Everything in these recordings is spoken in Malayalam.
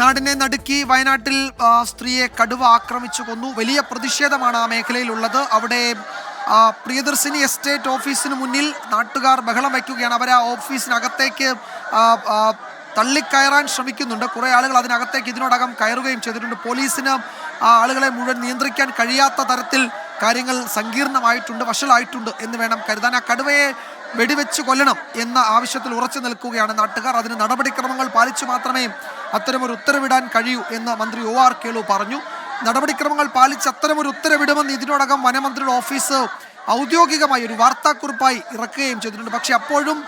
നാടിനെ നടുക്കി വയനാട്ടിൽ സ്ത്രീയെ കടുവ ആക്രമിച്ചു കൊന്നു. വലിയ പ്രതിഷേധമാണ് ആ മേഖലയിലുള്ളത്. അവിടെ പ്രിയദർശിനി എസ്റ്റേറ്റ് ഓഫീസിന് മുന്നിൽ നാട്ടുകാർ ബഹളം വയ്ക്കുകയാണ്. അവർ ആ ഓഫീസിനകത്തേക്ക് തള്ളിക്കയറാൻ ശ്രമിക്കുന്നുണ്ട്. കുറേ ആളുകൾ അതിനകത്തേക്ക് ഇതിനോടകം കയറുകയും ചെയ്തിട്ടുണ്ട്. പോലീസിന് ആ ആളുകളെ മുഴുവൻ നിയന്ത്രിക്കാൻ കഴിയാത്ത തരത്തിൽ കാര്യങ്ങൾ സങ്കീർണമായിട്ടുണ്ട് വഷളായിട്ടുണ്ട് എന്ന് വേണം കരുതാൻ. ആ കടുവയെ വെടിവെച്ച് കൊല്ലണം എന്ന ആവശ്യത്തിൽ ഉറച്ചു നിൽക്കുകയാണ് നാട്ടുകാർ. അതിന് നടപടിക്രമങ്ങൾ പാലിച്ചു മാത്രമേ അത്തരമൊരു ഉത്തരവിടാൻ കഴിയൂ എന്ന് മന്ത്രി ഒ ആർ കേളു പറഞ്ഞു. നടപടിക്രമങ്ങൾ പാലിച്ച് അത്തരമൊരു ഉത്തരവിടുമെന്ന് ഇതിനോടകം വനമന്ത്രിയുടെ ഓഫീസ് ഔദ്യോഗികമായി ഒരു വാർത്താക്കുറിപ്പായി ഇറക്കുകയും ചെയ്തിട്ടുണ്ട്. പക്ഷെ അപ്പോഴും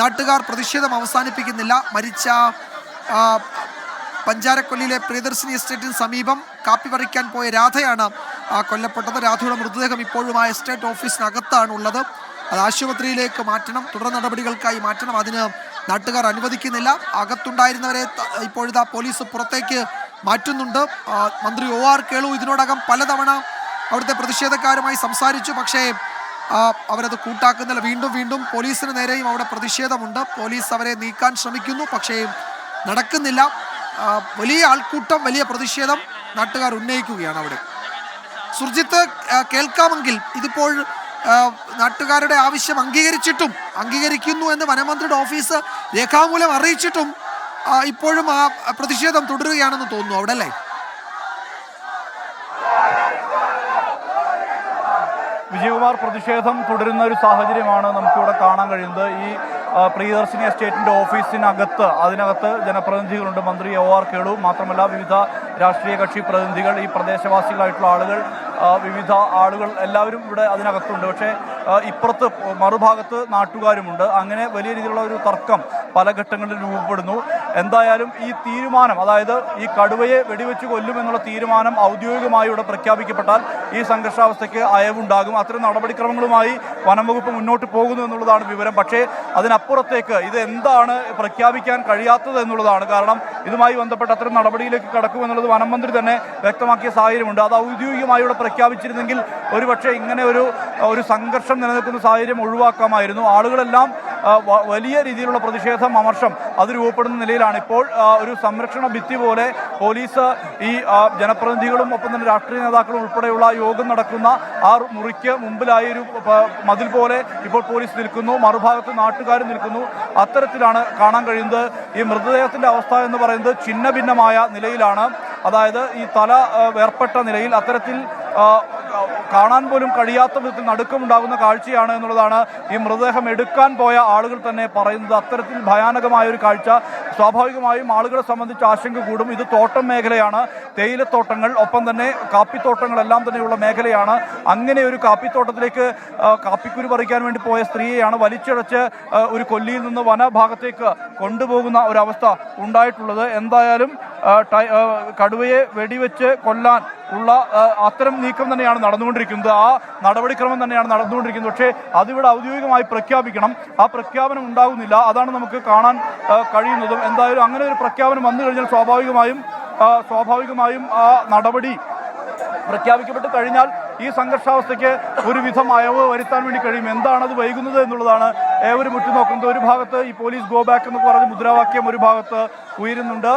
നാട്ടുകാർ പ്രതിഷേധം അവസാനിപ്പിക്കുന്നില്ല. മരിച്ച പഞ്ചാരക്കൊല്ലിയിലെ പ്രിയദർശിനി എസ്റ്റേറ്റിന് സമീപം കാപ്പി പറിക്കാൻ പോയ രാധയാണ് കൊല്ലപ്പെട്ടത്. രാധയുടെ മൃതദേഹം ഇപ്പോഴും ആ എസ്റ്റേറ്റ് ഓഫീസിനകത്താണ് ഉള്ളത് അത് ആശുപത്രിയിലേക്ക് മാറ്റണം തുടർ നടപടികൾക്കായി മാറ്റണം. അതിന് നാട്ടുകാർ അനുവദിക്കുന്നില്ല. അകത്തുണ്ടായിരുന്നവരെ ഇപ്പോഴത്തെ ഇപ്പോഴിതാ പോലീസ് പുറത്തേക്ക് മാറ്റുന്നുണ്ട്. മന്ത്രി ഒ ആർ കേളു ഇതിനോടകം പലതവണ അവിടുത്തെ പ്രതിഷേധക്കാരുമായി സംസാരിച്ചു. പക്ഷേ അവരത് കൂട്ടാക്കുന്നില്ല. വീണ്ടും വീണ്ടും പോലീസിന് നേരെയും അവിടെ പ്രതിഷേധമുണ്ട്. പോലീസ് അവരെ നീക്കാൻ ശ്രമിക്കുന്നു. പക്ഷേ നടക്കുന്നില്ല. വലിയ ആൾക്കൂട്ടം വലിയ പ്രതിഷേധം നാട്ടുകാർ ഉന്നയിക്കുകയാണ് അവിടെ. സുർജിത്ത് കേൾക്കാമെങ്കിൽ ഇതിപ്പോൾ നാട്ടുകാരുടെ ആവശ്യം അംഗീകരിച്ചിട്ടും അംഗീകരിക്കുന്നു എന്ന് വനമന്ത്രിയുടെ ഓഫീസ് രേഖാമൂലം അറിയിച്ചിട്ടും ഇപ്പോഴും ആ പ്രതിഷേധം തുടരുകയാണെന്ന് തോന്നുന്നു അവിടെ അല്ലേ? വിജയകുമാർ പ്രതിഷേധം തുടരുന്ന ഒരു സാഹചര്യമാണ് നമുക്കിവിടെ കാണാൻ കഴിയുന്നത്. ഈ പ്രിയദർശിനി എസ്റ്റേറ്റിന്റെ ഓഫീസിനകത്ത് അതിനകത്ത് ജനപ്രതിനിധികളുണ്ട്. മന്ത്രി ഒ ആർ കേളു. മാത്രമല്ല വിവിധ രാഷ്ട്രീയ കക്ഷി പ്രതിനിധികൾ ഈ പ്രദേശവാസികളായിട്ടുള്ള ആളുകൾ വിവിധ ആളുകൾ എല്ലാവരും ഇവിടെ അതിനകത്തുണ്ട്. പക്ഷേ ഇപ്പുറത്ത് മറുഭാഗത്ത് നാട്ടുകാരുമുണ്ട്. അങ്ങനെ വലിയ രീതിയിലുള്ള ഒരു തർക്കം പല ഘട്ടങ്ങളിൽ രൂപപ്പെടുന്നു. എന്തായാലും ഈ തീരുമാനം അതായത് ഈ കടുവയെ വെടിവെച്ച് കൊല്ലുമെന്നുള്ള തീരുമാനം ഔദ്യോഗികമായി ഇവിടെ പ്രഖ്യാപിക്കപ്പെട്ടാൽ ഈ സംഘർഷാവസ്ഥയ്ക്ക് അയവുണ്ടാകും. അത്തരം നടപടിക്രമങ്ങളുമായി വനം വകുപ്പ് മുന്നോട്ട് പോകുന്നു എന്നുള്ളതാണ് വിവരം. പക്ഷേ അതിനപ്പുറത്തേക്ക് ഇത് എന്താണ് പ്രഖ്യാപിക്കാൻ കഴിയാത്തത് എന്നുള്ളതാണ് കാരണം ഇതുമായി ബന്ധപ്പെട്ട് അത്തരം നടപടിയിലേക്ക് കടക്കുമെന്നുള്ളത് വനം മന്ത്രി തന്നെ വ്യക്തമാക്കിയ സാഹചര്യമുണ്ട്. അത് ഔദ്യോഗികമായി ഇവിടെ പ്രഖ്യാപിച്ചിരുന്നെങ്കിൽ ഒരുപക്ഷെ ഇങ്ങനെ ഒരു ഒരു സംഘർഷം നിലനിൽക്കുന്ന സാഹചര്യം ഒഴിവാക്കാമായിരുന്നു. ആളുകളെല്ലാം വലിയ രീതിയിലുള്ള പ്രതിഷേധം അമർഷം അത് രൂപപ്പെടുന്ന നിലയിലാണ്. ഇപ്പോൾ ഒരു സംരക്ഷണ ഭിത്തി പോലെ പോലീസ് ഈ ജനപ്രതിനിധികളും ഒപ്പം തന്നെ രാഷ്ട്രീയ നേതാക്കളും ഉൾപ്പെടെയുള്ള യോഗം നടക്കുന്ന ആ മുറിക്ക് മുമ്പിലായി ഒരു മതിൽ പോലെ ഇപ്പോൾ പോലീസ് നിൽക്കുന്നു. മറുഭാഗത്ത് നാട്ടുകാർ നിൽക്കുന്നു. അത്തരത്തിലാണ് കാണാൻ കഴിയുന്നത്. ഈ മൃതദേഹത്തിന്റെ അവസ്ഥ എന്ന് പറയുന്നത് ഛിന്നഭിന്നമായ നിലയിലാണ്. അതായത് ഈ തല വേർപ്പെട്ട നിലയിൽ അത്തരത്തിൽ കാണാൻ പോലും കഴിയാത്ത വിധത്തിൽ നടുക്കമുണ്ടാകുന്ന കാഴ്ചയാണ് എന്നുള്ളതാണ് ഈ മൃതദേഹം എടുക്കാൻ പോയ ആളുകൾ തന്നെ പറയുന്നത്. അത്തരത്തിൽ ഭയാനകമായ ഒരു കാഴ്ച. സ്വാഭാവികമായും ആളുകളെ സംബന്ധിച്ച് ആശങ്ക കൂടും. ഇത് തോട്ടം മേഖലയാണ്. തേയിലത്തോട്ടങ്ങൾ ഒപ്പം തന്നെ കാപ്പിത്തോട്ടങ്ങളെല്ലാം തന്നെയുള്ള മേഖലയാണ്. അങ്ങനെ ഒരു കാപ്പിത്തോട്ടത്തിലേക്ക് കാപ്പിക്കുരു പറിക്കാൻ വേണ്ടി പോയ സ്ത്രീയെയാണ് വലിച്ചിഴച്ച് ഒരു കൊല്ലിയിൽ നിന്ന് വനഭാഗത്തേക്ക് കൊണ്ടുപോകുന്ന ഒരവസ്ഥ ഉണ്ടായിട്ടുള്ളത്. എന്തായാലും കടുവയെ വെടിവെച്ച് കൊല്ലാൻ ഉള്ള അത്തരം നീക്കം തന്നെയാണ് നടന്നുകൊണ്ടിരിക്കുന്നത്. ആ നടപടിക്രമം തന്നെയാണ് നടന്നുകൊണ്ടിരിക്കുന്നത്. പക്ഷേ അതിവിടെ ഔദ്യോഗികമായി പ്രഖ്യാപിക്കണം. ആ പ്രഖ്യാപനം ഉണ്ടാകുന്നില്ല അതാണ് നമുക്ക് കാണാൻ കഴിയുന്നതും. എന്തായാലും അങ്ങനെ ഒരു പ്രഖ്യാപനം വന്നു കഴിഞ്ഞാൽ സ്വാഭാവികമായും സ്വാഭാവികമായും ആ നടപടി പ്രഖ്യാപിക്കപ്പെട്ട് കഴിഞ്ഞാൽ ഈ സംഘർഷാവസ്ഥയ്ക്ക് ഒരുവിധം അയവ് വരുത്താൻ വേണ്ടി കഴിയും. എന്താണത് വൈകുന്നത് എന്നുള്ളതാണ് ഏവരും ഉറ്റുനോക്കുന്നത്. ഒരു ഭാഗത്ത് ഈ പോലീസ് ഗോ ബാക്ക് എന്ന് പറഞ്ഞ മുദ്രാവാക്യം ഒരു ഭാഗത്ത് ഉയരുന്നുണ്ട്.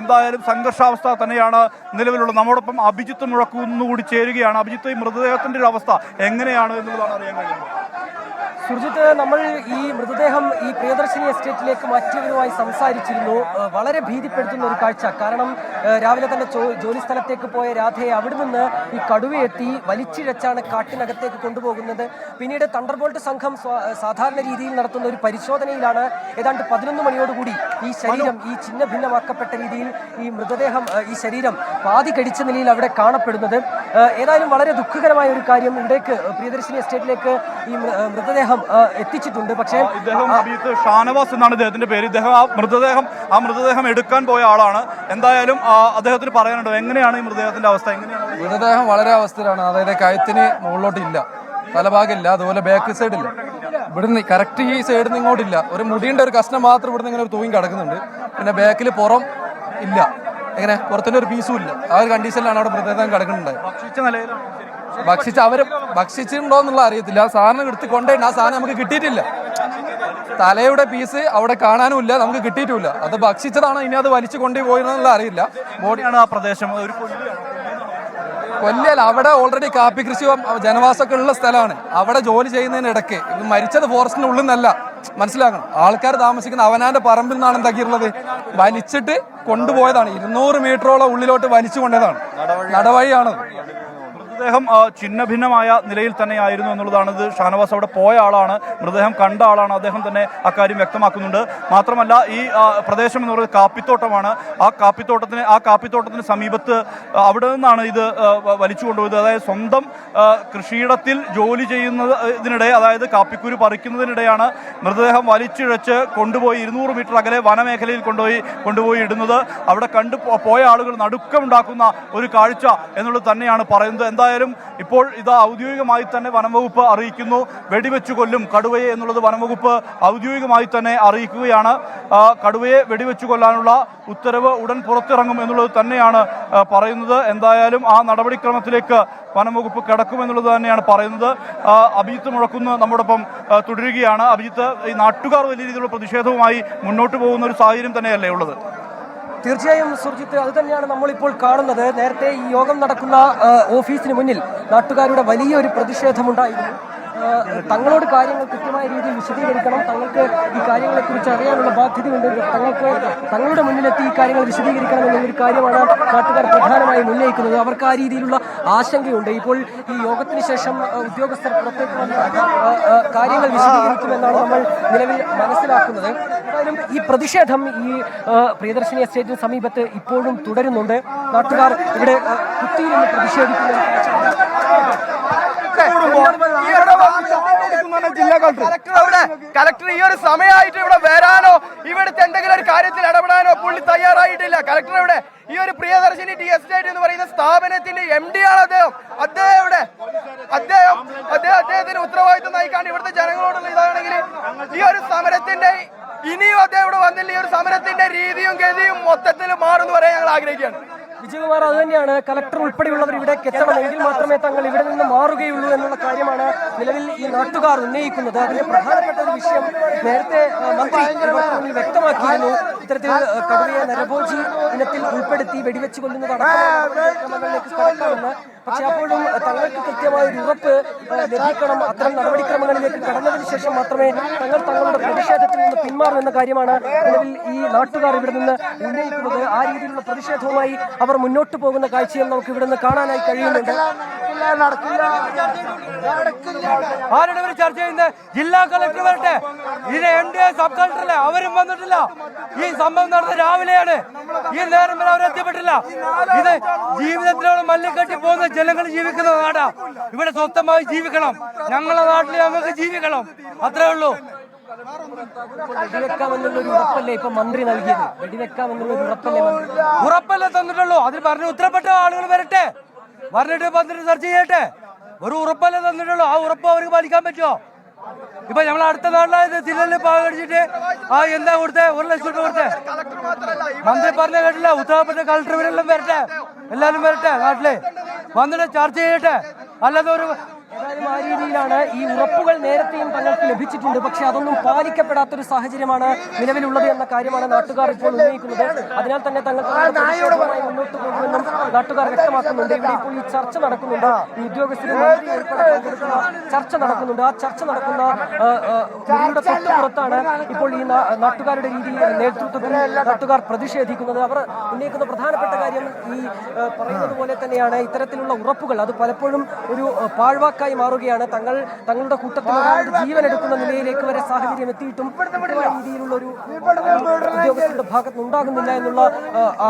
എന്തായാലും സംഘർഷാവസ്ഥ തന്നെയാണ് നിലവിലുള്ളത്. നമ്മോടൊപ്പം അഭിജിത്ത് മുഴക്കുന്നുകൂടി ചേരുകയാണ്. അഭിജിത്ത് ഈ മൃതദേഹത്തിന്റെ ഒരു അവസ്ഥ എങ്ങനെയാണ് എന്നുള്ളതാണ് അറിയാൻ കഴിയുന്നത്. സുർജിത്ത് നമ്മൾ ഈ മൃതദേഹം ഈ പ്രിയദർശിനി എസ്റ്റേറ്റിലേക്ക് മാറ്റിയവരുമായി സംസാരിച്ചിരുന്നു. വളരെ ഭീതിപ്പെടുത്തുന്ന ഒരു കാഴ്ച. കാരണം രാവിലെ തന്നെ ജോലി സ്ഥലത്തേക്ക് പോയ രാധയെ അവിടെ നിന്ന് ഈ കടുവയെത്തി വലിച്ചിഴച്ചാണ് കാട്ടിനകത്തേക്ക് കൊണ്ടുപോകുന്നത്. പിന്നീട് തണ്ടർബോൾട്ട് സംഘം സാധാരണ രീതിയിൽ നടത്തുന്ന ഒരു പരിശോധനയിലാണ് ഏതാണ്ട് പതിനൊന്ന് മണിയോടുകൂടി ഈ ശരീരം ഈ ചിഹ്ന ഭിന്നമാക്കപ്പെട്ട രീതിയിൽ ഈ മൃതദേഹം ഈ ശരീരം പാതി കടിച്ച നിലയിൽ അവിടെ കാണപ്പെടുന്നത്. ഏതായാലും വളരെ ദുഃഖകരമായ ഒരു കാര്യം ഇവിടേക്ക് പ്രിയദർശിനി എസ്റ്റേറ്റിലേക്ക് ഈ മൃതദേഹം ഏഹ് എത്തിച്ചിട്ടുണ്ട്. പക്ഷേ ഇദ്ദേഹം അഭിജിത്ത് ഷാനവാസ് എന്നാണ് ഇദ്ദേഹത്തിന്റെ പേര്. ഇദ്ദേഹം ആ മൃതദേഹം ആ മൃതദേഹം എടുക്കാൻ പോയ ആളാണ്. എന്തായാലും അദ്ദേഹത്തിന് പറയാനുണ്ടോ? എങ്ങനെയാണ് ഈ മൃതദേഹത്തിന്റെ അവസ്ഥ? എങ്ങനെയാണ്? മൃതദേഹം വളരെ അവസ്ഥയിലാണ്. അതായത് കയത്തിന് മുകളിലോട്ട് ഇല്ല തലഭാഗമില്ല. അതുപോലെ ബാക്ക് സൈഡ് ഇല്ല ഇവിടുന്ന് കറക്റ്റ് ഈ സൈഡിൽ നിന്ന് ഇങ്ങോട്ടില്ല. ഒരു മുടിയുടെ ഒരു കഷ്ണം മാത്രം ഇവിടുന്ന് ഇങ്ങനെ തൂങ്ങി കിടക്കുന്നുണ്ട്. പിന്നെ ബാക്കിൽ പുറം ഇല്ല. എങ്ങനെ? പുറത്തിന്റെ ഒരു പീസും ഇല്ല. ആ ഒരു കണ്ടീഷനിലാണ് അവിടെ മൃതദേഹം കിടക്കുന്നുണ്ടായത്. ഭക്ഷിച്ച അവർ ഭക്ഷിച്ചിട്ടുണ്ടോ എന്നുള്ള അറിയത്തില്ല. സാധനം എടുത്ത് കൊണ്ടുപോയി ആ സാധനം നമുക്ക് കിട്ടിയിട്ടില്ല. തലയുടെ പീസ് അവിടെ കാണാനുമില്ല നമുക്ക് കിട്ടിയിട്ടില്ല അത് ഭക്ഷിച്ചതാണോ ഇനി അത് വലിച്ചു കൊണ്ടുപോയെന്നുള്ള അറിയില്ല. ബോഡിയാണ് ആ പ്രദേശം? ഒരു കൊല്ലല്ല അവിടെ ഓൾറെഡി കാപ്പി കൃഷി ജനവാസമൊക്കെ ഉള്ള സ്ഥലമാണ്. അവിടെ ജോലി ചെയ്യുന്നതിനിടയ്ക്ക് ഇത് മരിച്ചത് ഫോറസ്റ്റിന്റെ ഉള്ളിൽ നിന്നല്ല. മനസ്സിലാക്കണം. ആൾക്കാർ താമസിക്കുന്ന അവനാന്റെ പറമ്പിൽ നിന്നാണ് എന്താക്കിയിട്ടുള്ളത്? വലിച്ചിട്ട് കൊണ്ടുപോയതാണ്. ഇരുന്നൂറ് മീറ്ററോളം ഉള്ളിലോട്ട് വലിച്ചു കൊണ്ടതാണ്. നടവഴിയാണ് മൃതദേഹം ആ, ഛിന്നഭിന്നമായ നിലയിൽ തന്നെയായിരുന്നു എന്നുള്ളതാണ് ഇത്. ഷാനവാസ് അവിടെ പോയ ആളാണ്. മൃതദേഹം കണ്ട ആളാണ് അദ്ദേഹം തന്നെ അക്കാര്യം വ്യക്തമാക്കുന്നുണ്ട്. മാത്രമല്ല ഈ പ്രദേശം എന്ന് പറയുന്നത് കാപ്പിത്തോട്ടമാണ്. ആ കാപ്പിത്തോട്ടത്തിന് ആ കാപ്പിത്തോട്ടത്തിന് സമീപത്ത് അവിടെ നിന്നാണ് ഇത് വലിച്ചു കൊണ്ടുപോയത്. അതായത് സ്വന്തം കൃഷിയിടത്തിൽ ജോലി ചെയ്യുന്നത് ഇതിനിടെ അതായത് കാപ്പിക്കുരു പറിക്കുന്നതിനിടെയാണ് മൃതദേഹം വലിച്ചിഴച്ച് കൊണ്ടുപോയി ഇരുന്നൂറ് മീറ്റർ അകലെ വനമേഖലയിൽ കൊണ്ടുപോയി കൊണ്ടുപോയി ഇടുന്നത്. അവിടെ കണ്ടു പോയ ആളുകൾ നടുക്കമുണ്ടാക്കുന്ന ഒരു കാഴ്ച എന്നുള്ളത് തന്നെയാണ് പറയുന്നത്. എന്തായാലും ഇപ്പോൾ ഇത് ഔദ്യോഗികമായി തന്നെ വനംവകുപ്പ് അറിയിക്കുന്നു. വെടിവെച്ചു കൊല്ലും കടുവയെ എന്നുള്ളത് വനംവകുപ്പ് ഔദ്യോഗികമായി തന്നെ അറിയിക്കുകയാണ്. കടുവയെ വെടിവെച്ചു കൊല്ലാനുള്ള ഉത്തരവ് ഉടൻ പുറത്തിറങ്ങും എന്നുള്ളത് തന്നെയാണ് പറയുന്നത്. എന്തായാലും ആ നടപടിക്രമത്തിലേക്ക് വനംവകുപ്പ് കിടക്കുമെന്നുള്ളത് തന്നെയാണ് പറയുന്നത്. അഭിജിത്ത് മുഴക്കുന്ന് നമ്മോടൊപ്പം തുടരുകയാണ്. അഭിജിത്ത് ഈ നാട്ടുകാർ വലിയ രീതിയിലുള്ള പ്രതിഷേധവുമായി മുന്നോട്ട് പോകുന്ന ഒരു സാഹചര്യം തന്നെയല്ലേ ഉള്ളത്? തീർച്ചയായും സുർജിത്ത് അത് തന്നെയാണ് നമ്മളിപ്പോൾ കാണുന്നത്. നേരത്തെ ഈ യോഗം നടക്കുന്ന ഓഫീസിന് മുന്നിൽ നാട്ടുകാരുടെ വലിയൊരു പ്രതിഷേധമുണ്ടായിരുന്നു. തങ്ങളോട് കാര്യങ്ങൾ കൃത്യമായ രീതിയിൽ വിശദീകരിക്കണം. തങ്ങൾക്ക് ഈ കാര്യങ്ങളെക്കുറിച്ച് അറിയാനുള്ള ബാധ്യതയുണ്ട്. തങ്ങൾക്ക് തങ്ങളുടെ മുന്നിലെത്തി ഈ കാര്യങ്ങൾ വിശദീകരിക്കണം എന്നൊരു കാര്യമാണ് നാട്ടുകാർ പ്രധാനമായും ഉന്നയിക്കുന്നത്. അവർക്ക് ആ രീതിയിലുള്ള ആശങ്കയുണ്ട്. ഇപ്പോൾ ഈ യോഗത്തിന് ശേഷം ഉദ്യോഗസ്ഥർ പുറത്തേക്ക് വന്ന് കാര്യങ്ങൾ വിശദീകരിക്കുമെന്നാണ് നമ്മൾ നിലവിൽ മനസ്സിലാക്കുന്നത്. എന്തായാലും ഈ പ്രതിഷേധം ഈ പ്രിയദർശിനി എസ്റ്റേറ്റിന് സമീപത്ത് ഇപ്പോഴും തുടരുന്നുണ്ട്. നാട്ടുകാർ ഇവിടെ കുത്തിയിരുന്ന് പ്രതിഷേധിക്കുന്ന. ജില്ലാ കളക്ടർ? അവിടെ. കളക്ടർ ഈ ഒരു സമയമായിട്ട് ഇവിടെ വരാനോ ഇവിടുത്തെ എന്തെങ്കിലും ഒരു കാര്യത്തിൽ ഇടപെടാനോ പുള്ളി തയ്യാറായിട്ടില്ല. കളക്ടർ ഇവിടെ ഈ ഒരു പ്രിയദർശിനി ടി എസ്റ്റേറ്റ് എന്ന് പറയുന്ന സ്ഥാപനത്തിന്റെ എം ഡി ആണ് അദ്ദേഹം. അദ്ദേഹം ഇവിടെ അദ്ദേഹം അദ്ദേഹം അദ്ദേഹത്തിന് ഉത്തരവാദിത്വം നയിക്കാണ്ട് ഇവിടുത്തെ ജനങ്ങളോടുള്ള ഇതാണെങ്കിൽ ഈ ഒരു സമരത്തിന്റെ ഇനിയും അദ്ദേഹം ഇവിടെ വന്നില്ല. ഈ ഒരു സമരത്തിന്റെ രീതിയും ഗതിയും മൊത്തത്തിൽ മാറുമെന്ന് പറയാൻ ഞങ്ങൾ ആഗ്രഹിക്കുകയാണ്. വിജയകുമാർ അത് തന്നെയാണ്. കലക്ടർ ഉൾപ്പെടെയുള്ളവർ ഇവിടെ എത്തണമെങ്കിൽ മാത്രമേ തങ്ങൾ ഇവിടെ നിന്ന് മാറുകയുള്ളൂ എന്നുള്ള കാര്യമാണ് നിലവിൽ ഈ നാട്ടുകാർ ഉന്നയിക്കുന്നത്. അതിന്റെ പ്രധാനപ്പെട്ട ഒരു വിഷയം നേരത്തെ മന്ത്രി വ്യക്തമാക്കിയിരുന്നു. ഇത്തരത്തിൽ കടുവയെ നരഭോജി ഇനത്തിൽ ഉൾപ്പെടുത്തി വെടിവെച്ച് കൊല്ലുന്നത് അടക്കമുള്ള ക്രമങ്ങളിലേക്ക് കടക്കാമെന്ന് പക്ഷെ അപ്പോഴും തങ്ങൾക്ക് കൃത്യമായ ഒരു ഉറപ്പ് ലഭിക്കണം. അത്തരം നടപടിക്രമങ്ങളിലേക്ക് കടന്നതിന് ശേഷം മാത്രമേ തങ്ങൾ തങ്ങളുടെ പ്രതിഷേധത്തിൽ നിന്ന് പിന്മാറുമെന്ന കാര്യമാണ് നിലവിൽ ഈ നാട്ടുകാർ ഇവിടെ നിന്ന് ഉന്നയിക്കുന്നത്. ആ രീതിയിലുള്ള പ്രതിഷേധവുമായി അവർ മുന്നോട്ട് പോകുന്ന കാഴ്ചയും നമുക്ക് ഇവിടെ നിന്ന് കാണാനായി കഴിയുന്നുണ്ട്. ആരുടെ ചർച്ച ചെയ്യുന്നത്? ജില്ലാ കളക്ടർ വരട്ടെ. ഇത് എൻ ഡി എ സബ് കളക്ടറല്ലേ? അവരും വന്നിട്ടില്ല. ഈ സംഭവം നടന്ന രാവിലെയാണ്. ഈ നേരം വരെ അവരെത്തിപ്പെട്ടില്ല ഇത് ജീവിതത്തിലോട് മല്ലിക്കെട്ടി പോകുന്ന ജനങ്ങൾ ജീവിക്കുന്ന നാടാ. ഇവിടെ സ്വന്തമായി ജീവിക്കണം. ഞങ്ങളുടെ നാട്ടിൽ ഞങ്ങൾക്ക് ജീവിക്കണം. അത്രേ ഉള്ളൂ. ഉറപ്പല്ലേ ഇപ്പൊ മന്ത്രി നൽകിയത്? ഉറപ്പല്ലേ ഉറപ്പല്ലേ തന്നിട്ടുള്ളൂ. അതിൽ പറഞ്ഞു ഉത്തരപ്പെട്ട ആളുകൾ വരട്ടെ. പറഞ്ഞിട്ട് വന്നിട്ട് സെർച്ച് ചെയ്യട്ടെ. ഒരു ഉറപ്പല്ലേ തന്നിട്ടുള്ളൂ. ആ ഉറപ്പ് അവർക്ക് പാലിക്കാൻ പറ്റുമോ? ഇപ്പൊ നമ്മൾ അടുത്ത നാളിലായത് ജില്ലയിൽ പാകടിച്ചിട്ട് ആ എന്താ കൊടുത്തേ? ഒരു ലക്ഷം രൂപ കൊടുത്തേ? മന്ത്രി പറഞ്ഞ കേട്ടില്ല. ഉത്തരപ്പെട്ട കളക്ടർ ഇവരെല്ലാം വരട്ടെ. എല്ലാവരും വരട്ടെ നാട്ടിൽ. വന്നിട്ട് ചർച്ച ചെയ്യട്ടെ. അല്ലാതെ ഒരു ഏതായാലും ആ രീതിയിലാണ് ഈ ഉറപ്പുകൾ നേരത്തെയും തങ്ങൾക്ക് ലഭിച്ചിട്ടുണ്ട്. പക്ഷെ അതൊന്നും പാലിക്കപ്പെടാത്തൊരു സാഹചര്യമാണ് നിലവിലുള്ളത് എന്ന കാര്യമാണ് നാട്ടുകാർ ഇപ്പോൾ ഉന്നയിക്കുന്നത്. അതിനാൽ തന്നെ തങ്ങൾ തങ്ങളുടെ പ്രതിഷേധവുമായി മുന്നോട്ട് പോകുമെന്നും നാട്ടുകാർ വ്യക്തമാക്കുന്നുണ്ട്. ഇവിടെ ഇപ്പോൾ ഈ ചർച്ച നടക്കുന്നുണ്ട്. ഈ ഉദ്യോഗസ്ഥരും ചർച്ച നടക്കുന്നുണ്ട്. ആ ചർച്ച നടക്കുന്ന ആ, തൊട്ടുപുറത്താണ് ഇപ്പോൾ ഈ നാട്ടുകാരുടെ രീതിയിൽ നേതൃത്വത്തിൽ നാട്ടുകാർ പ്രതിഷേധിക്കുന്നത്. അവർ ഉന്നയിക്കുന്ന പ്രധാനപ്പെട്ട കാര്യം ഈ പറയുന്നത് പോലെ തന്നെയാണ്. ഇത്തരത്തിലുള്ള ഉറപ്പുകൾ അത് പലപ്പോഴും ഒരു ആ, പാഴ്വാക്കായി മാറുകയാണ്. തങ്ങൾ തങ്ങളുടെ കൂട്ടത്തിൽ ജീവൻ എടുക്കുന്ന നിലയിലേക്ക് വരെ സാഹചര്യം എത്തിയിട്ടും രീതിയിലുള്ള ഒരു ഉദ്യോഗസ്ഥരുടെ ഭാഗത്ത് ഉണ്ടാകുന്നില്ല എന്നുള്ള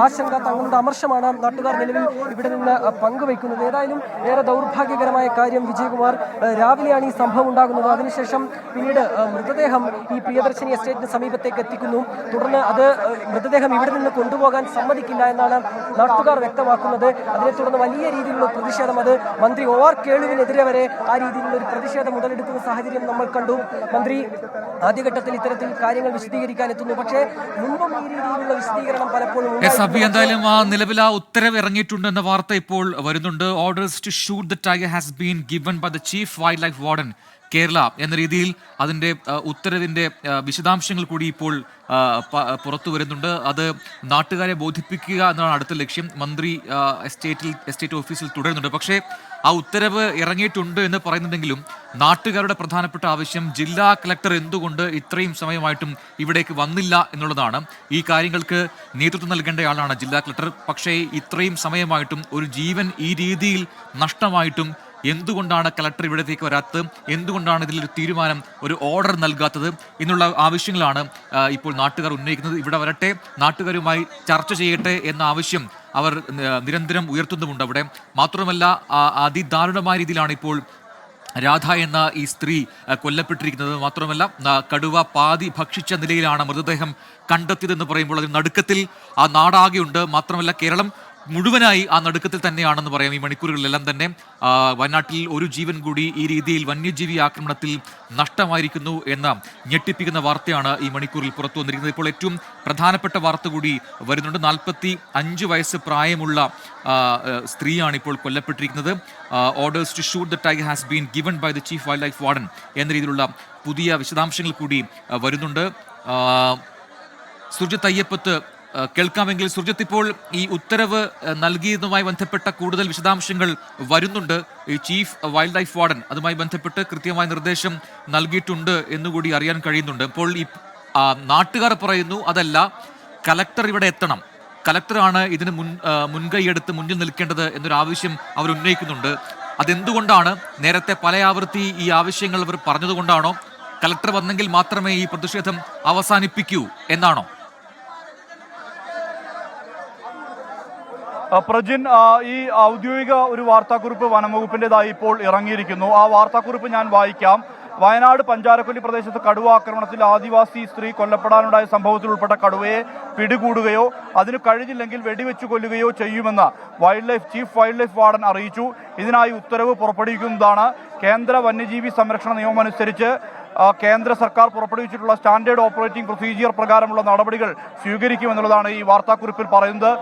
ആശങ്ക തങ്ങളുടെ അമർഷമാണ്. നാട്ടുകാർ നിലവിൽ ഇവിടെ നിന്ന് പങ്കുവയ്ക്കുന്നത്. ഏതായാലും ഏറെ ദൗർഭാഗ്യകരമായ കാര്യം വിജയകുമാർ രാവിലെയാണ് ഈ സംഭവം ഉണ്ടാകുന്നത്. അതിനുശേഷം പിന്നീട് മൃതദേഹം ഈ പ്രിയദർശിനി എസ്റ്റേറ്റിന് സമീപത്തേക്ക് എത്തിക്കുന്നു. തുടർന്ന് അത് മൃതദേഹം ഇവിടെ നിന്ന് കൊണ്ടുപോകാൻ സമ്മതിക്കില്ല എന്നാണ് നാട്ടുകാർ വ്യക്തമാക്കുന്നത്. അതിനെ തുടർന്ന് വലിയ രീതിയിലുള്ള പ്രതിഷേധം അത് മന്ത്രി ഒ ആർ കേളുവിനെതിരെ വരെ ആ രീതിയിലുള്ള ഒരു പ്രതിഷേധം ഉടലെടുക്കുന്ന സാഹചര്യം നമ്മൾ കണ്ടു. മന്ത്രി ആദ്യഘട്ടത്തിൽ ഇത്തരത്തിൽ കാര്യങ്ങൾ വിശദീകരിക്കാൻ എത്തുന്നു പക്ഷേ മുമ്പും ഈ രീതിയിലുള്ള വിശദീകരണം പലപ്പോഴും എന്തായാലും ആ നിലവിൽ ആ ഉത്തരവ് ഇറങ്ങിയിട്ടുണ്ട് എന്ന വാർത്ത ഇപ്പോൾ വരുന്നുണ്ട്. Orders to shoot the tiger has been given by the chief wildlife warden Kerala എന്ന രീതിയിൽ അതിന്റെ ഉത്തരവിന്റെ വിശദാംശങ്ങൾ കൂടി ഇപ്പോൾ പുറത്തു വരുന്നുണ്ട്. അത് നാട്ടുകാരെ ബോധിപ്പിക്കുക എന്നതാണ് അടുത്ത ലക്ഷ്യം. മന്ത്രി എസ്റ്റേറ്റിൽ എസ്റ്റേറ്റ് ഓഫീസിൽ തുടരുന്നുണ്ട്. പക്ഷേ ആ ഉത്തരവ് ഇറങ്ങിയിട്ടുണ്ട് എന്ന് പറയുന്നുണ്ടെങ്കിലും നാട്ടുകാരുടെ പ്രധാനപ്പെട്ട ആവശ്യം ജില്ലാ കളക്ടർ എന്തുകൊണ്ട് ഇത്രയും സമയമായിട്ടും ഇവിടേക്ക് വന്നില്ല എന്നുള്ളതാണ്. ഈ കാര്യങ്ങൾക്ക് നേതൃത്വം നൽകേണ്ടയാളാണ് ജില്ലാ കളക്ടർ പക്ഷേ ഇത്രയും സമയമായിട്ടും ഒരു ജീവൻ ഈ രീതിയിൽ നഷ്ടമായിട്ടും എന്തുകൊണ്ടാണ് കളക്ടർ ഇവിടത്തേക്ക് വരാത്തത്? എന്തുകൊണ്ടാണ് ഇതിലൊരു തീരുമാനം ഒരു ഓർഡർ നൽകാത്തത് എന്നുള്ള ആവശ്യങ്ങളാണ് ഇപ്പോൾ നാട്ടുകാർ ഉന്നയിക്കുന്നത്. ഇവിടെ വരട്ടെ നാട്ടുകാരുമായി ചർച്ച ചെയ്യട്ടെ എന്ന ആവശ്യം അവർ നിരന്തരം ഉയർത്തുന്നുമുണ്ട് അവിടെ. മാത്രമല്ല അതിദാരുണമായ രീതിയിലാണ് ഇപ്പോൾ രാധ എന്ന ഈ സ്ത്രീ കൊല്ലപ്പെട്ടിരിക്കുന്നത്. മാത്രമല്ല കടുവ പാതി ഭക്ഷിച്ച നിലയിലാണ് മൃതദേഹം കണ്ടെത്തിയതെന്ന് പറയുമ്പോൾ അതിന് നടുക്കത്തിൽ ആ നാടാകെയുണ്ട്. മാത്രമല്ല കേരളം മുഴുവനായി ആ നടുക്കത്തിൽ തന്നെയാണെന്ന് പറയാം ഈ മണിക്കൂറുകളിലെല്ലാം തന്നെ. വയനാട്ടിൽ ഒരു ജീവൻ കൂടി ഈ രീതിയിൽ വന്യജീവി ആക്രമണത്തിൽ നഷ്ടമായിരിക്കുന്നു എന്ന ഞെട്ടിപ്പിക്കുന്ന വാർത്തയാണ് ഈ മണിക്കൂറിൽ പുറത്തു വന്നിരിക്കുന്നത്. ഇപ്പോൾ ഏറ്റവും പ്രധാനപ്പെട്ട വാർത്ത കൂടി വരുന്നുണ്ട്. നാൽപ്പത്തി അഞ്ച് വയസ്സ് പ്രായമുള്ള സ്ത്രീയാണ് ഇപ്പോൾ കൊല്ലപ്പെട്ടിരിക്കുന്നത്. Orders to shoot the tiger has been given by the chief wildlife warden എന്ന രീതിയിലുള്ള പുതിയ വിശദാംശങ്ങൾ കൂടി വരുന്നുണ്ട്. സുർജിത് അയ്യപ്പത്ത് കേൾക്കാമെങ്കിൽ സുർജിത്ത് ഇപ്പോൾ ഈ ഉത്തരവ് നൽകിയതുമായി ബന്ധപ്പെട്ട കൂടുതൽ വിശദാംശങ്ങൾ വരുന്നുണ്ട്. ഈ ചീഫ് വൈൽഡ് ലൈഫ് വാർഡൻ അതുമായി ബന്ധപ്പെട്ട് കൃത്യമായ നിർദ്ദേശം നൽകിയിട്ടുണ്ട് എന്നുകൂടി അറിയാൻ കഴിയുന്നുണ്ട്. ഇപ്പോൾ ഈ നാട്ടുകാർ പറയുന്നു അതല്ല കലക്ടർ ഇവിടെ എത്തണം. കലക്ടറാണ് ഇതിന് മുൻ മുൻകൈയെടുത്ത് മുന്നിൽ നിൽക്കേണ്ടത് എന്നൊരു ആവശ്യം അവർ ഉന്നയിക്കുന്നുണ്ട്. അതെന്തുകൊണ്ടാണ്? നേരത്തെ പല ആവൃത്തി ഈ ആവശ്യങ്ങൾ അവർ പറഞ്ഞതുകൊണ്ടാണോ? കലക്ടർ വന്നെങ്കിൽ മാത്രമേ ഈ പ്രതിഷേധം അവസാനിപ്പിക്കൂ എന്നാണോ ആ, പ്രജിൻ ഈ ഔദ്യോഗിക ഒരു വാർത്താക്കുറിപ്പ് വനംവകുപ്പിന്റെതായി ഇപ്പോൾ ഇറങ്ങിയിരിക്കുന്നു. ആ വാർത്താക്കുറിപ്പ് ഞാൻ വായിക്കാം. വയനാട് പഞ്ചാരക്കൊല്ലി പ്രദേശത്ത് കടുവ ആക്രമണത്തിൽ ആദിവാസി സ്ത്രീ കൊല്ലപ്പെടാനുണ്ടായ സംഭവത്തിൽ ഉൾപ്പെട്ട കടുവയെ പിടികൂടുകയോ അതിന് കഴിഞ്ഞില്ലെങ്കിൽ വെടിവെച്ചു കൊല്ലുകയോ ചെയ്യുമെന്ന് wild life chief wild life warden അറിയിച്ചു. ഇതിനായി ഉത്തരവ് പുറപ്പെടുവിക്കുന്നതാണ് കേന്ദ്ര വന്യജീവി സംരക്ഷണ നിയമമനുസരിച്ച് കേന്ദ്ര സർക്കാർ പുറപ്പെടുവിച്ചിട്ടുള്ള സ്റ്റാൻഡേർഡ് ഓപ്പറേറ്റിംഗ് പ്രൊസീജിയർ പ്രകാരമുള്ള നടപടികൾ സ്വീകരിക്കുമെന്നുള്ളതാണ് ഈ വാർത്താക്കുറിപ്പിൽ പറയുന്നത്.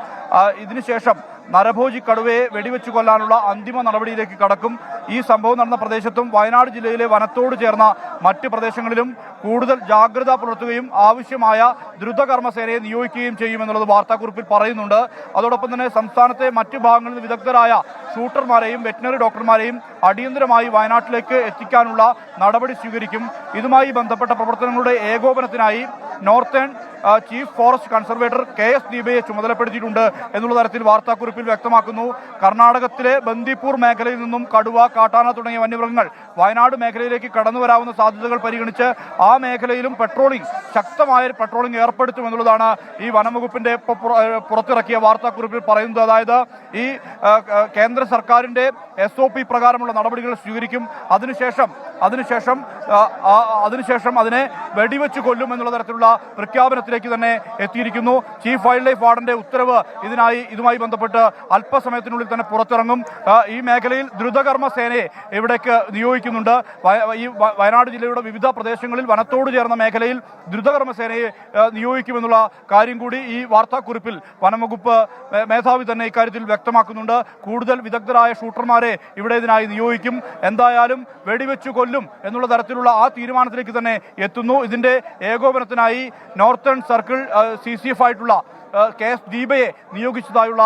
ഇതിനുശേഷം നരഭോജി കടുവയെ വെടിവെച്ചു കൊല്ലാനുള്ള അന്തിമ നടപടിയിലേക്ക് കടക്കും. ഈ സംഭവം നടന്ന പ്രദേശത്തും വയനാട് ജില്ലയിലെ വനത്തോട് ചേർന്ന മറ്റ് പ്രദേശങ്ങളിലും കൂടുതൽ ജാഗ്രത പുലർത്തുകയും ആവശ്യമായ ദ്രുതകർമ്മസേനയെ നിയോഗിക്കുകയും ചെയ്യുമെന്നുള്ളത് വാർത്താക്കുറിപ്പിൽ പറയുന്നുണ്ട്. അതോടൊപ്പം തന്നെ സംസ്ഥാനത്തെ മറ്റു ഭാഗങ്ങളിൽ നിന്ന് വിദഗ്ധരായ ഷൂട്ടർമാരെയും വെറ്റിനറി ഡോക്ടർമാരെയും അടിയന്തരമായി വയനാട്ടിലേക്ക് എത്തിക്കാനുള്ള നടപടി സ്വീകരിക്കും. ഇതുമായി ബന്ധപ്പെട്ട പ്രവർത്തനങ്ങളുടെ ഏകോപനത്തിനായി northern chief forest conservator K S ദീപയെ ചുമതലപ്പെടുത്തിയിട്ടുണ്ട് എന്നുള്ള തരത്തിൽ വാർത്താക്കുറിപ്പിൽ വ്യക്തമാക്കുന്നു. കർണാടകത്തിലെ ബന്ദിപ്പൂർ മേഖലയിൽ നിന്നും കടുവ കാട്ടാന തുടങ്ങിയ വന്യമൃഗങ്ങൾ വയനാട് മേഖലയിലേക്ക് കടന്നു വരാവുന്ന സാധ്യതകൾ പരിഗണിച്ച് ആ മേഖലയിലും പെട്രോളിംഗ് ശക്തമായ പെട്രോളിംഗ് ഏർപ്പെടുത്തുമെന്നുള്ളതാണ് ഈ വനംവകുപ്പിന്റെ പുറത്തിറക്കിയ വാർത്താക്കുറിപ്പിൽ പറയുന്നത്. അതായത് ഈ കേന്ദ്ര സർക്കാരിന്റെ എസ് ഒ പി പ്രകാരമുള്ള നടപടികൾ സ്വീകരിക്കും. അതിനുശേഷം അതിനുശേഷം അതിനുശേഷം അതിനെ വെടിവെച്ച് കൊല്ലും എന്നുള്ള തരത്തിലുള്ള പ്രഖ്യാപനത്തിലേക്ക് തന്നെ എത്തിയിരിക്കുന്നു. ചീഫ് വൈൽഡ് ലൈഫ് വാർഡന്റെ ഉത്തരവ് ഇതിനായി ഇതുമായി ബന്ധപ്പെട്ട് അല്പസമയത്തിനുള്ളിൽ തന്നെ പുറത്തിറങ്ങും. ഈ മേഖലയിൽ ദ്രുതകർമ്മ സേനയെ ഇവിടേക്ക് നിയോഗിക്കുന്നുണ്ട്. ഈ വയനാട് ജില്ലയുടെ വിവിധ പ്രദേശങ്ങളിൽ വനത്തോട് ചേർന്ന മേഖലയിൽ ദ്രുതകർമ്മ സേനയെ നിയോഗിക്കുമെന്നുള്ള കാര്യം കൂടി ഈ വാർത്താക്കുറിപ്പിൽ വനംവകുപ്പ് മേധാവി തന്നെ ഇക്കാര്യത്തിൽ വ്യക്തമാക്കുന്നുണ്ട്. കൂടുതൽ വിദഗ്ധരായ ഷൂട്ടർമാരെ ഇവിടെ ഇതിനായി നിയോഗിക്കും. എന്തായാലും വെടിവെച്ചു കൊല്ലും എന്നുള്ള തരത്തിലുള്ള ആ തീരുമാനത്തിലേക്ക് തന്നെ എത്തുന്നു. ഇതിന്റെ ഏകോപനത്തിനായി northern circle C C F ആയിട്ടുള്ള കെ എസ് ദീപയെ നിയോഗിച്ചതായുള്ള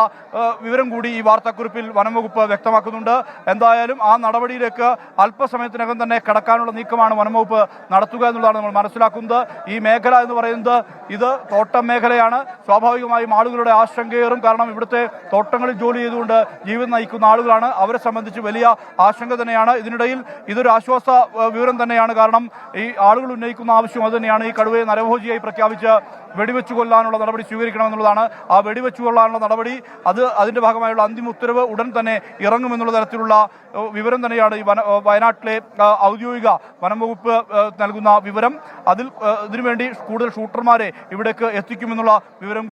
വിവരം കൂടി ഈ വാർത്താക്കുറിപ്പിൽ വനംവകുപ്പ് വ്യക്തമാക്കുന്നുണ്ട്. എന്തായാലും ആ നടപടിയിലേക്ക് അല്പസമയത്തിനകം തന്നെ കടക്കാനുള്ള നീക്കമാണ് വനംവകുപ്പ് നടത്തുക എന്നുള്ളതാണ് നമ്മൾ മനസ്സിലാക്കുന്നത്. ഈ മേഖല എന്ന് പറയുന്നത് ഇത് തോട്ടം മേഖലയാണ്. സ്വാഭാവികമായും ആളുകളുടെ ആശങ്കയേറും കാരണം ഇവിടുത്തെ തോട്ടങ്ങളിൽ ജോലി ചെയ്തുകൊണ്ട് ജീവിതം നയിക്കുന്ന ആളുകളാണ്. അവരെ സംബന്ധിച്ച് വലിയ ആശങ്ക തന്നെയാണ്. ഇതിനിടയിൽ ഇതൊരു ആശ്വാസ വിവരം തന്നെയാണ്. കാരണം ഈ ആളുകൾ ഉന്നയിക്കുന്ന ആവശ്യം അത് തന്നെയാണ്. ഈ കടുവയെ നരഭോജിയായി പ്രഖ്യാപിച്ച് വെടിവെച്ചു കൊല്ലാനുള്ള നടപടി സ്വീകരിക്കണമെന്നുള്ളതാണ്. ആ വെടിവെച്ചു കൊള്ളാനുള്ള നടപടി അത് അതിന്റെ ഭാഗമായുള്ള അന്തിമ ഉത്തരവ് ഉടൻ തന്നെ ഇറങ്ങുമെന്നുള്ള തരത്തിലുള്ള വിവരം തന്നെയാണ് ഈ വന വയനാട്ടിലെ ഔദ്യോഗിക വനം വകുപ്പ് നൽകുന്ന വിവരം. അതിൽ ഇതിനുവേണ്ടി കൂടുതൽ ഷൂട്ടർമാരെ ഇവിടേക്ക് എത്തിക്കുമെന്നുള്ള വിവരം